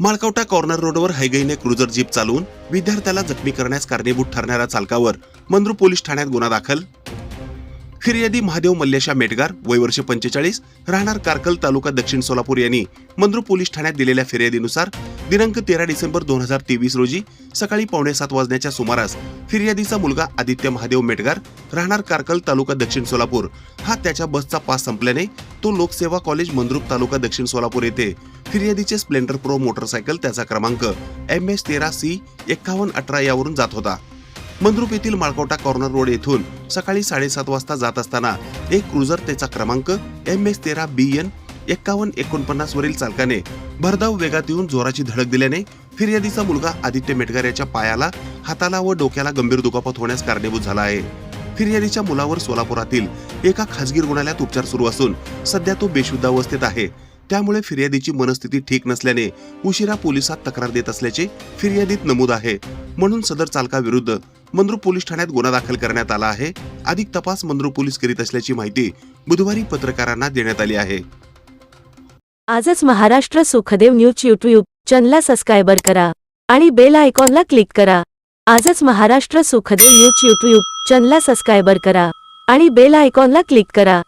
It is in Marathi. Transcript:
माळकावटा कॉर्नर रोडवर हैगईने क्रुझर जीप चालवून विद्यार्थ्याला जखमी करण्यास कारणीभूत ठरणाऱ्या चालकावर मंद्रू पोलीस ठाण्यात गुन्हा दाखल फिर्यादी महादेव मल्लेशा मेटगार वय वर्ष पंचेचाळीस राहणार कारकल तालुका दक्षिण सोलापूर यांनी मंद्रू पोलीस ठाण्यात दिलेल्या फिर्यादीनुसार दिनांक तेरा डिसेंबर दोन हजार तेवीस रोजी सकाळी पावणे सात वाजण्याच्या सुमारास फिर्यादीचा मुलगा आदित्य महादेव मेटगार राहणार कारकल तालुका दक्षिण सोलापूर हा त्याच्या बसचा पास संपल्याने तो लोकसेवा कॉलेज मंद्रुप तालुका दक्षिण सोलापूर येथे फिर्यादीचे स्प्लेंडर प्रो मोटरसायकल त्याचा क्रमांक एम एस तेरा सी एक्कावन्न अठरा यावरून जात होता. मंद्रुप येथील माळकोटा कॉर्नर रोड येथून सकाळी साडेसात वाजता जात असताना एक क्रुझर त्याचा क्रमांक एम एस तेरा बी एन एक्कावन्न एकोणपन्नास वरील चालकाने भरधाव वेगात येऊन जोराची धडक दिल्याने फिर्यादीचा मुलगा आदित्य मेटकर याच्या पायाला हाताला व डोक्याला गंभीर दुखापत होण्यास कारणीभूत झाला आहे. फिर्यादीच्या मुलावर सोलापुरातील एका खासगी रुग्णालयात उपचार सुरू असून सध्या तो बेशुद्धावस्थेत आहे. त्यामुळे फिर्यादीची मनस्थिती ठीक नसल्याने उशिरा पोलिसात तक्रार देत असल्याचे फिर्यादीत नमूद आहे. म्हणून सदर चालकाविरुद्ध मंद्रू पोलीस ठाण्यात गुन्हा दाखल करण्यात आला आहे. अधिक तपास मंद्रू पोलीस करीत असल्याची माहिती बुधवारी पत्रकारांना देण्यात आली आहे. आजच महाराष्ट्र सुखदेव न्यूज यूट्यूब चॅनलला सबस्क्रायबर करा आणि बेल आयकॉनला क्लिक करा. आजच महाराष्ट्र सुखदेव न्यूज यूट्यूब चॅनलला सबस्क्रायबर करा आणि बेल आयकॉनला क्लिक करा.